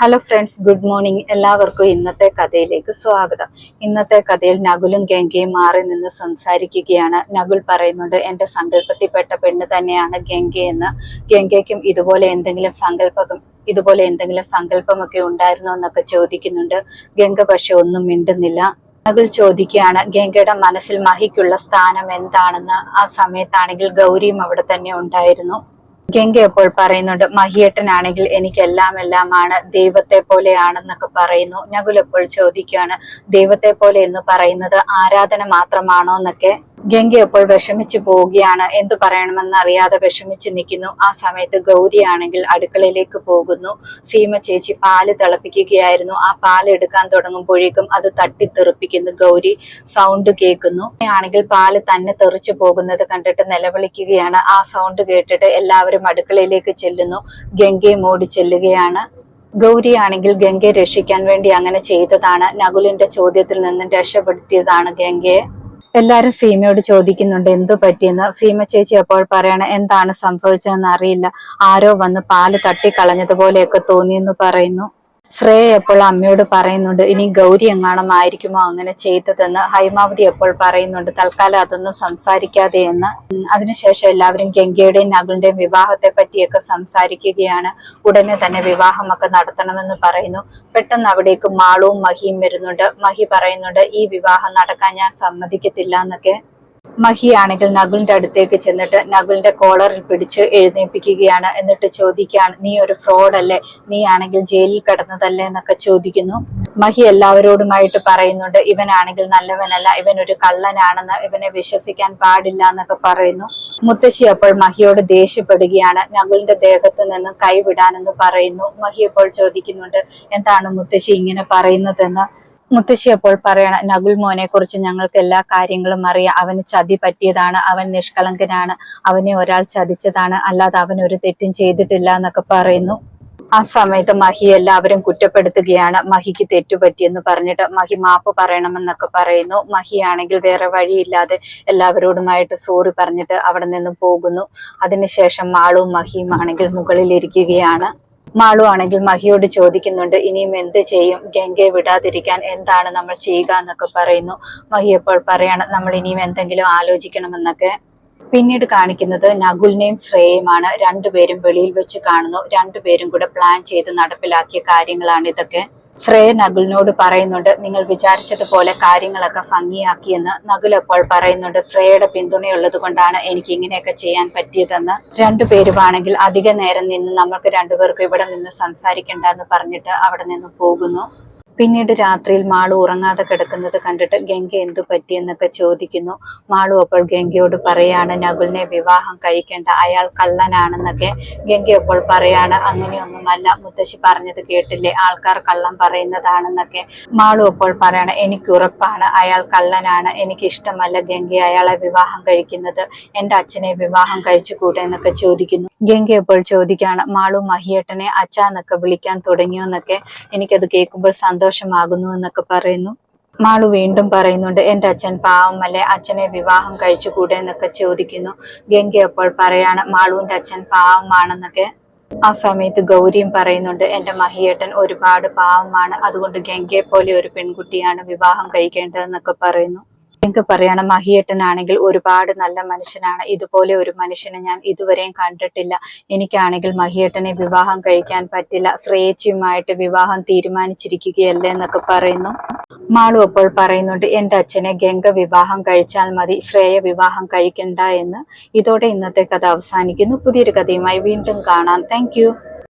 Hello friends good morning എല്ലാവർക്കും ഇന്നത്തെ കഥയിലേക്ക് സ്വാഗതം. ഇന്നത്തെ കഥയിൽ നകുലും ഗംഗയും മാറി നിന്ന് സംസാരിക്കുകയാണ്. നകുൽ പറയുന്നുണ്ട് എന്റെ സങ്കല്പത്തിൽപ്പെട്ട പെണ്ണ് തന്നെയാണ് ഗംഗയെന്ന് ഗംഗയ്ക്കും ഇതുപോലെ എന്തെങ്കിലും സങ്കല്പം ഇതുപോലെ എന്തെങ്കിലും സങ്കല്പമൊക്കെ ഉണ്ടായിരുന്നോ എന്നൊക്കെ ചോദിക്കുന്നുണ്ട്. ഗംഗ പക്ഷെ ഒന്നും മിണ്ടുന്നില്ല. നകുൽ ചോദിക്കുകയാണ് ഗംഗയുടെ മനസ്സിൽ മഹിക്കുള്ള സ്ഥാനം എന്താണെന്ന്? ആ സമയത്താണെങ്കിൽ ഗൗരിയും അവിടെ തന്നെ ഉണ്ടായിരുന്നു. ഗംഗ അപ്പോൾ പറയുന്നുണ്ട് മഹിയേട്ടനാണെങ്കിൽ എനിക്ക് എല്ലാം എല്ലാമാണ് ദൈവത്തെ പോലെയാണെന്നൊക്കെ പറയുന്നു. നകുൽ അപ്പോൾ ചോദിക്കുകയാണ് ദൈവത്തെ പോലെ എന്ന് പറയുന്നത് ആരാധന മാത്രമാണോ? എന്നൊക്കെ. ഗംഗ അപ്പോൾ വിഷമിച്ചു പോവുകയാണ്. എന്തു പറയണമെന്ന് അറിയാതെ വിഷമിച്ചു നിൽക്കുന്നു. ആ സമയത്ത് ഗൗരിയാണെങ്കിൽ അടുക്കളയിലേക്ക് പോകുന്നു. സീമ ചേച്ചി പാൽ തിളപ്പിക്കുകയായിരുന്നു. ആ പാൽ എടുക്കാൻ തുടങ്ങുമ്പോഴേക്കും അത് തട്ടിത്തെറിപ്പിക്കുന്നു ഗൗരി. സൗണ്ട് കേൾക്കുന്നു. ആണെങ്കിൽ പാൽ തന്നെ തെറിച്ചു പോകുന്നത് കണ്ടിട്ട് നിലവിളിക്കുകയാണ്. ആ സൗണ്ട് കേട്ടിട്ട് എല്ലാവരും അടുക്കളയിലേക്ക് ചെല്ലുന്നു. ഗംഗയും ഓടി ചെല്ലുകയാണ്. ഗൗരിയാണെങ്കിൽ ഗംഗയെ രക്ഷിക്കാൻ വേണ്ടി അങ്ങനെ ചെയ്തതാണ്. നകുലിന്റെ ചോദ്യത്തിൽ നിന്നും രക്ഷപ്പെടുത്തിയതാണ് ഗംഗയെ. എല്ലാരും ഫീമയോട് ചോദിക്കുന്നുണ്ട് എന്തു പറ്റിയെന്ന്? ഫീമ ചേച്ചി അപ്പോൾ പറയണ എന്താണ് സംഭവിച്ചതെന്ന് അറിയില്ല. ആരോ വന്ന് പാൽ തട്ടിക്കളഞ്ഞതുപോലെയൊക്കെ തോന്നിയെന്ന് പറയുന്നു. ശ്രേയ എപ്പോൾ അമ്മയോട് പറയുന്നുണ്ട് ഇനി ഗൗരി എങ്ങാണം ആയിരിക്കുമോ അങ്ങനെ ചെയ്തതെന്ന്? ഹൈമാവതി എപ്പോൾ പറയുന്നുണ്ട് തൽക്കാലം അതൊന്നും സംസാരിക്കാതെ എന്ന്. അതിനുശേഷം എല്ലാവരും ഗംഗയുടെയും നകുലിന്റെയും വിവാഹത്തെ പറ്റിയൊക്കെ സംസാരിക്കുകയാണ്. ഉടനെ തന്നെ വിവാഹമൊക്കെ നടത്തണമെന്ന് പറയുന്നു. പെട്ടെന്ന് അവിടേക്ക് മാളവും മഹിയും വരുന്നുണ്ട്. മഹി പറയുന്നുണ്ട് ഈ വിവാഹം നടക്കാൻ ഞാൻ സമ്മതിക്കത്തില്ല എന്നൊക്കെ. മഹി ആണെങ്കിൽ നകുലിന്റെ അടുത്തേക്ക് ചെന്നിട്ട് നകുലിന്റെ കോളറിൽ പിടിച്ച് എഴുന്നേൽപ്പിക്കുകയാണ്. എന്നിട്ട് ചോദിക്കുകയാണ് നീ ഒരു ഫ്രോഡ് അല്ലേ? നീ ആണെങ്കിൽ ജയിലിൽ കിടന്നതല്ലേ? എന്നൊക്കെ ചോദിക്കുന്നു. മഹി എല്ലാവരോടുമായിട്ട് പറയുന്നുണ്ട് ഇവനാണെങ്കിൽ നല്ലവനല്ല ഇവൻ ഒരു കള്ളനാണെന്ന് ഇവനെ വിശ്വസിക്കാൻ പാടില്ല എന്നൊക്കെ പറയുന്നു. മുത്തശ്ശി അപ്പോൾ മഹിയോട് ദേഷ്യപ്പെടുകയാണ് നകുലിന്റെ ദേഹത്ത് നിന്ന് കൈവിടാനെന്ന് പറയുന്നു. മഹി അപ്പോൾ ചോദിക്കുന്നുണ്ട് എന്താണ് മുത്തശ്ശി ഇങ്ങനെ പറയുന്നതെന്ന്? മുത്തശ്ശി അപ്പോൾ പറയണം നകുൽ മോനെ കുറിച്ച് ഞങ്ങൾക്ക് എല്ലാ കാര്യങ്ങളും അറിയാം. അവന് ചതി പറ്റിയതാണ്. അവൻ നിഷ്കളങ്കനാണ്. അവനെ ഒരാൾ ചതിച്ചതാണ്. അല്ലാതെ അവൻ ഒരു തെറ്റും ചെയ്തിട്ടില്ല എന്നൊക്കെ പറയുന്നു. ആ സമയത്ത് മഹി എല്ലാവരും കുറ്റപ്പെടുത്തുകയാണ്. മഹിക്ക് തെറ്റുപറ്റിയെന്ന് പറഞ്ഞിട്ട് മഹി മാപ്പ് പറയണമെന്നൊക്കെ പറയുന്നു. മഹി ആണെങ്കിൽ വേറെ വഴിയില്ലാതെ എല്ലാവരോടുമായിട്ട് സോറി പറഞ്ഞിട്ട് അവിടെ നിന്ന് പോകുന്നു. അതിനുശേഷം മാളും മഹിയും ആണെങ്കിൽ മുകളിലിരിക്കുകയാണ്. മാളു ആണെങ്കിൽ മഹിയോട് ചോദിക്കുന്നുണ്ട് ഇനിയും എന്ത് ചെയ്യും? ഗംഗയെ വിടാതിരിക്കാൻ എന്താണ് നമ്മൾ ചെയ്യുക? എന്നൊക്കെ പറയുന്നു. മഹി എപ്പോൾ പറയണം നമ്മൾ ഇനിയും എന്തെങ്കിലും ആലോചിക്കണമെന്നൊക്കെ. പിന്നീട് കാണിക്കുന്നത് നകുലിനെയും ശ്രേയയുമാണ്. രണ്ടുപേരും വെളിയിൽ വെച്ച് കാണുന്നു. രണ്ടുപേരും കൂടെ പ്ലാൻ ചെയ്ത് നടപ്പിലാക്കിയ കാര്യങ്ങളാണ് ഇതൊക്കെ. ശ്രേയ നകുലിനോട് പറയുന്നുണ്ട്. നിങ്ങൾ വിചാരിച്ചതുപോലെ കാര്യങ്ങളൊക്കെ ഭംഗിയാക്കിയെന്ന് നകുൽ അപ്പോൾ പറയുന്നുണ്ട്. ശ്രേയയുടെ പിന്തുണയുള്ളത് കൊണ്ടാണ് എനിക്ക് ഇങ്ങനെയൊക്കെ ചെയ്യാൻ പറ്റിയതെന്ന്. രണ്ടുപേരുമാണെങ്കിൽ അധിക നേരം നിന്ന് നമ്മൾക്ക് രണ്ടുപേർക്കും ഇവിടെ നിന്ന് സംസാരിക്കണ്ട എന്ന് പറഞ്ഞിട്ട് അവിടെ നിന്ന് പോകുന്നു. പിന്നീട് രാത്രിയിൽ മാളു ഉറങ്ങാതെ കിടക്കുന്നത് കണ്ടിട്ട് ഗംഗ എന്തു പറ്റിയെന്നൊക്കെ ചോദിക്കുന്നു. മാളു അപ്പോൾ ഗംഗയോട് പറയാണ് നകുലിനെ വിവാഹം കഴിക്കേണ്ട അയാൾ കള്ളനാണെന്നൊക്കെ ഗംഗ അപ്പോൾ പറയാണ്. അങ്ങനെയൊന്നുമല്ല മുത്തശ്ശി പറഞ്ഞത് കേട്ടില്ലേ? ആൾക്കാർ കള്ളം പറയുന്നതാണെന്നൊക്കെ മാളു അപ്പോൾ പറയാണ്. എനിക്ക് ഉറപ്പാണ് അയാൾ കള്ളനാണ്. എനിക്ക് ഇഷ്ടമല്ല ഗംഗ അയാളെ വിവാഹം കഴിക്കുന്നത്. എന്റെ അച്ഛനെ വിവാഹം കഴിച്ചുകൂടെ എന്നൊക്കെ ചോദിക്കുന്നു. ഗംഗ അപ്പോൾ ചോദിക്കാണ് മാളു മഹിയേട്ടനെ അച്ഛ എന്നൊക്കെ വിളിക്കാൻ തുടങ്ങിയോ എന്നൊക്കെ എനിക്കത് കേൾക്കുമ്പോൾ സന്തോഷമാകുന്നു എന്നൊക്കെ പറയുന്നു. മാളു വീണ്ടും പറയുന്നുണ്ട് എന്റെ അച്ഛൻ പാവം പാവമല്ലേ അച്ഛനെ വിവാഹം കഴിച്ചുകൂടെ? എന്നൊക്കെ ചോദിക്കുന്നു. ഗംഗ അപ്പോൾ പറയാണ് മാളുവിന്റെ അച്ഛൻ പാവമാണെന്നൊക്കെ. ആ സമയത്ത് ഗൗരിയും പറയുന്നുണ്ട് എന്റെ മഹിയേട്ടൻ ഒരുപാട് പാവമാണ്. അതുകൊണ്ട് ഗംഗയെ പോലെ ഒരു പെൺകുട്ടിയാണ് വിവാഹം കഴിക്കേണ്ടതെന്നൊക്കെ പറയുന്നു. എനിക്ക് പറയണം മഹിയേട്ടനാണെങ്കിൽ ഒരുപാട് നല്ല മനുഷ്യനാണ്. ഇതുപോലെ ഒരു മനുഷ്യനെ ഞാൻ ഇതുവരെയും കണ്ടിട്ടില്ല. എനിക്കാണെങ്കിൽ മഹിയേട്ടനെ വിവാഹം കഴിക്കാൻ പറ്റില്ല. ശ്രേയച്ചിയുമായിട്ട് വിവാഹം തീരുമാനിച്ചിരിക്കുകയല്ലേ എന്നൊക്കെ പറയുന്നു. മാളു അപ്പോൾ പറയുന്നുണ്ട് എന്റെ അച്ഛനെ ഗംഗ വിവാഹം കഴിച്ചാൽ മതി. ശ്രേയ വിവാഹം കഴിക്കണ്ട എന്ന്. ഇതോടെ ഇന്നത്തെ കഥ അവസാനിക്കുന്നു. പുതിയൊരു കഥയുമായി വീണ്ടും കാണാം. താങ്ക്